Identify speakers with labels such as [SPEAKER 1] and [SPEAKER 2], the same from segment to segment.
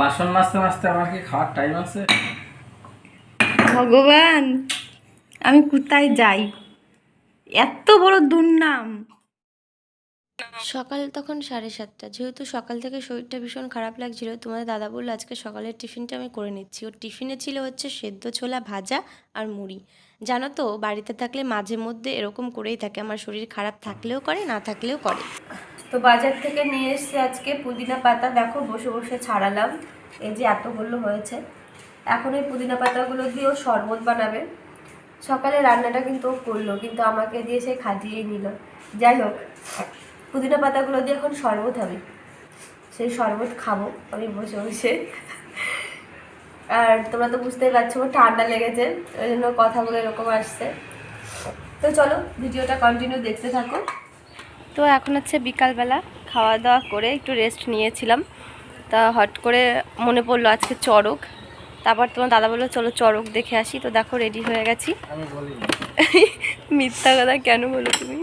[SPEAKER 1] বাসন মাজতে মাজতে আমার কি খাওয়ার টাইম আছে?
[SPEAKER 2] ভগবান আমি কোথায় যাই? এত বড় দুর্নাম।
[SPEAKER 3] সকাল তখন সাড়ে সাতটা। যেহেতু সকাল থেকে শরীরটা ভীষণ খারাপ লাগছিল তোমাদের দাদা বলল আজকে সকালের টিফিনটা আমি করে নিচ্ছি। ওর টিফিনে ছিল হচ্ছে সেদ্ধ ছোলা ভাজা আর মুড়ি। জানো তো বাড়িতে থাকলে মাঝে মধ্যে এরকম করেই থাকে। আমার শরীর খারাপ থাকলেও করে না থাকলেও করে। তো বাজার থেকে নিয়ে এসেছি আজকে পুদিনা পাতা। দেখো, বসে বসে ছাড়ালাম। এই যে এতগুলো হয়েছে। এখন এই পুদিনা পাতাগুলো দিয়ে ও শরবত বানাবে। সকালে রান্নাটা কিন্তু করল, কিন্তু আমাকে দিয়ে সে খাটিয়েই নিল। যাই হোক, পুদিনা পাতাগুলো দিয়ে এখন শরবত হবে। সেই শরবত খাব আমি বসে বসে। আর তোমরা তো বুঝতেই পারছ ঠান্ডা লেগেছে, ওই জন্য কথাগুলো এরকম আসছে। তো চলো, ভিডিওটা কন্টিনিউ দেখতে থাকো। তো এখন হচ্ছে বিকালবেলা খাওয়া দাওয়া করে একটু রেস্ট নিয়েছিলাম। তা হট করে মনে পড়ল আজকে চড়ক। তারপর তোমার দাদা বলল চলো চড়ক দেখে আসি। তো দেখো রেডি হয়ে গেছি। মিথ্যা কথা কেন বলো তুমি?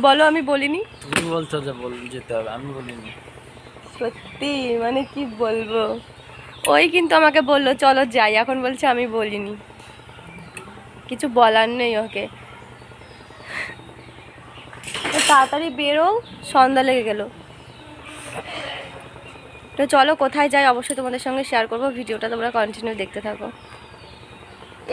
[SPEAKER 3] বলো আমি বলিনি।
[SPEAKER 1] তুমি বলছো যে বল যেতে হবে আমি বলিনি।
[SPEAKER 3] সত্যি? মানে কি বলব? ওই কিন্তু আমাকে বলল চলো যাই। এখন বলছে আমি বলিনি। কিছু বলার নেই ওকে। তাড়াতাড়ি বেরো সন্ধ্যা লেগে গেল। তো চলো কোথায় যাই অবশ্যই তোমাদের সঙ্গে শেয়ার করব ভিডিওটা তোমরা কন্টিনিউ দেখতে থাকো।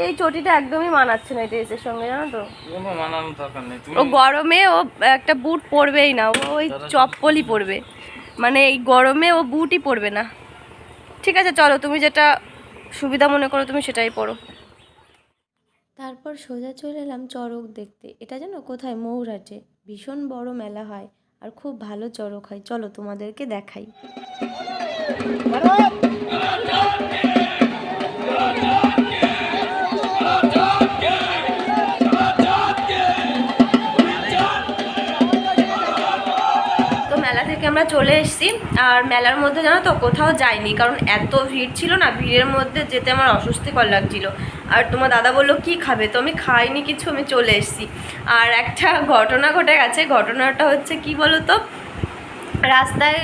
[SPEAKER 3] এই চটিটা একদমই মানাচ্ছে না এই ড্রেসের সঙ্গে জানো তো?
[SPEAKER 1] কোনো মানানোর দরকার নেই তুমি
[SPEAKER 3] ও গরমে ও একটা বুট পরবেই না ও ওই চপ্পলই পরবে। মানে এই গরমে ও বুটই পরবে না। ঠিক আছে চলো তুমি যেটা সুবিধা মনে করো তুমি সেটাই পরো। তারপর সোজা চলে এলাম চড়ক দেখতে। এটা যেন কোথায়? মৌরাটে ভীষণ বড় মেলা হয় আর খুব ভালো চড়ক হয়। চলো তোমাদেরকে দেখাই। আমরা চলে এসেছি, আর মেলার মধ্যে জানো তো কোথাও যাইনি, কারণ এত ভিড় ছিল না, ভিড়ের মধ্যে যেতে আমার অস্বস্তিকর লাগছিল। আর তোমার দাদা বলল, কি খাবে? তো আমি খাইনি কিছু, আমি চলে এসেছি। আর একটা ঘটনা ঘটে গেছে, ঘটনাটা হচ্ছে কি বলো তো রাস্তায়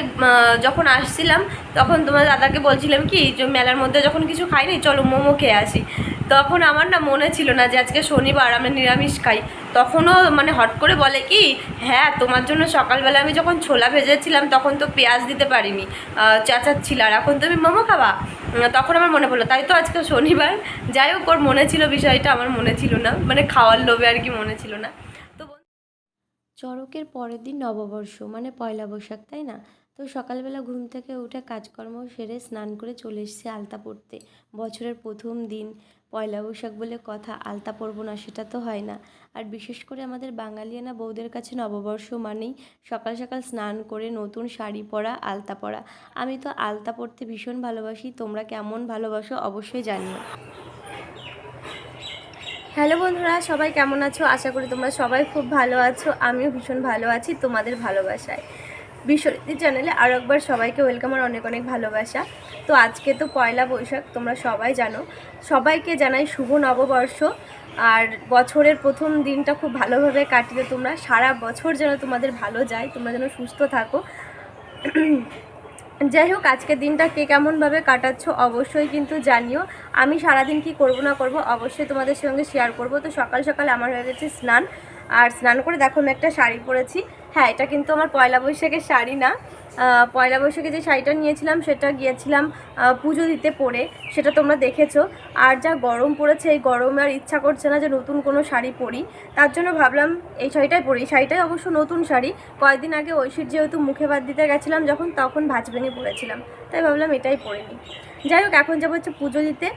[SPEAKER 3] যখন আসছিলাম, তখন তোমার দাদাকে বলছিলাম কি, যে মেলার মধ্যে যখন কিছু খাইনি, চলো মোমো খেয়ে আসি। তখন আমার না মনে ছিল না যে আজকে শনিবার আমরা নিরামিষ খাই। তখনও মানে হট করে বলে কি হ্যাঁ তোমার জন্য সকালবেলা আমি যখন ছোলা ভেজেছিলাম তখন তো পেঁয়াজ দিতে পারিনি চেঁচাচ্ছিল। আর এখন তুমি মোমো খাবা? তখন আমার মনে পড়ল, তাই তো আজকে শনিবার। যাই হোক, ওর মনে ছিল বিষয়টা, আমার মনে ছিল না। মানে খাওয়ার লোভে আর কি মনে ছিল না। তো চড়কের পরের দিন নববর্ষ মানে পয়লা বৈশাখ, তাই না? তো সকালবেলা ঘুম থেকে উঠে কাজকর্ম সেরে স্নান করে চলে এসেছি আলতা পড়তে বছরের প্রথম দিন। পয়লা বৈশাখ বলে কথা, আলতা পরবো না সেটা তো হয় না। আর বিশেষ করে আমাদের বাঙালিয়ানা বউদের কাছে নববর্ষ মানেই সকাল সকাল স্নান করে নতুন শাড়ি পরা, আলতা পরা। আমি তো আলতা পরতে ভীষণ ভালোবাসি, তোমরা কেমন ভালোবাসো অবশ্যই জানিও। হ্যালো বন্ধুরা, সবাই কেমন আছো? আশা করি তোমরা সবাই খুব ভালো আছো, আমিও ভীষণ ভালো আছি তোমাদের ভালোবাসায়। বিশ্বরীতি চ্যানেলে আর একবার সবাইকে ওয়েলকাম আর অনেক অনেক ভালোবাসা। তো আজকে তো পয়লা বৈশাখ, তোমরা সবাই জানো। সবাইকে জানাই শুভ নববর্ষ। আর বছরের প্রথম দিনটা খুব ভালোভাবে কাটিয়ে তোমরা সারা বছর যেন তোমাদের ভালো যায়, তোমরা যেন সুস্থ থাকো। যাই হোক আজকের দিনটা কে কেমনভাবে কাটাচ্ছ অবশ্যই কিন্তু জানিও। আমি সারাদিন কি করব না করব অবশ্যই তোমাদের সঙ্গে শেয়ার করব। তো সকাল সকাল আমার হয়ে গেছে স্নান। আর স্নান করে দেখো আমি একটা শাড়ি পরেছি। হ্যাঁ এটা কিন্তু আমার পয়লা বৈশাখের শাড়ি না। পয়লা বৈশাখে যে শাড়িটা নিয়েছিলাম, সেটা গিয়েছিলাম পুজো দিতে পরে। সেটা তোমরা দেখেছ। আর যা গরম পড়েছে, এই গরমে আর ইচ্ছা করছে না যে নতুন কোনো শাড়ি পরি। তার জন্য ভাবলাম, এই শাড়িটাই পরি। শাড়িটাই অবশ্য নতুন শাড়ি। কয়েকদিন আগে ঐশীর যেহেতু মুখে ভাত দিতে গেছিলাম, যখন তখন ভাজ ভেঙে পড়েছিলাম তাই ভাবলাম এটাই পরে নিই। যাই হোক, এখন যাব হচ্ছে পুজো দিতে।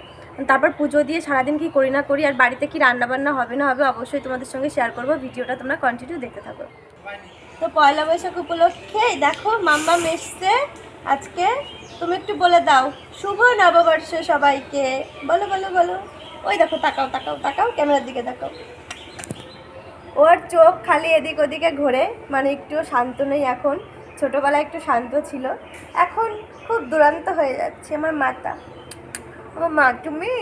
[SPEAKER 3] তারপর পুজো দিয়ে সারাদিন কি করি না করি, আর বাড়িতে কি রান্না বান্না হবে না হবে অবশ্যই তোমাদের সঙ্গে শেয়ার করব। ভিডিওটা তোমরা কন্টিনিউ দেখতে থাকো। তো পয়লা বৈশাখ উপলক্ষে দেখো মাম্মা এসছে আজকে। তুমি একটু বলে দাও, শুভ নববর্ষ সবাইকে। বলো বলো বলো। ওই দেখো, তাকাও তাকাও তাকাও, ক্যামেরার দিকে তাকাও। ওর চোখ খালি এদিক ওদিকে ঘোরে মানে একটু শান্ত নেই এখন। ছোটোবেলায় একটু শান্ত ছিল। এখন খুব দুরান্ত হয়ে যাচ্ছে আমার মাতা আমার মা, তুমি?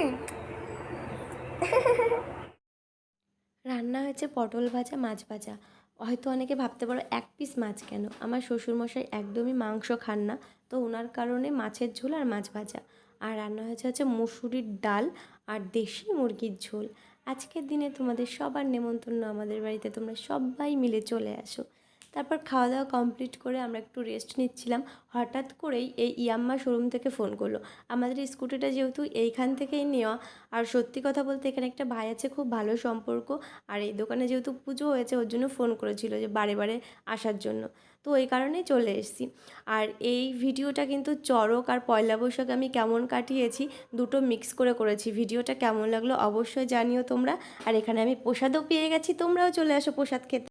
[SPEAKER 3] রান্না হয়েছে পটল ভাজা, মাছ ভাজা। হয়তো অনেকে ভাবতে পারো, এক পিস মাছ কেন? আমার শ্বশুরমশাই একদমই মাংস খান না, তো ওনার কারণে মাছের ঝোল আর মাছ ভাজা। আর রান্না হয়েছে হচ্ছে মুসুরির ডাল আর দেশি মুরগির ঝোল। আজকের দিনে তোমাদের সবার নেমন্তন্ন আমাদের বাড়িতে তোমরা সবাই মিলে চলে আসো। তারপর খাওয়া দাওয়া কমপ্লিট করে আমরা একটু রেস্ট নিচ্ছিলাম। হঠাৎ করেই এই ইয়াম্মা শোরুম থেকে ফোন করল। আমাদের স্কুটিটা যেহেতু এইখান থেকেই নেওয়া, আর সত্যি কথা বলতে এখানে একটা ভাই আছে, খুব ভালো সম্পর্ক, আর এই দোকানে যেহেতু পুজো হয়েছে, ওর জন্য ফোন করেছিল যে বারে বারে আসার জন্য। তো ওই কারণেই চলে এসেছি। আর এই ভিডিওটা কিন্তু চড়ক আর পয়লা বৈশাখ আমি কেমন কাটিয়েছি, দুটো মিক্স করে করেছি। ভিডিওটা কেমন লাগল অবশ্যই জানিও তোমরা। আর এখানে আমি প্রসাদও পেয়ে গেছি, তোমরাও চলে আসো প্রসাদ খেতে।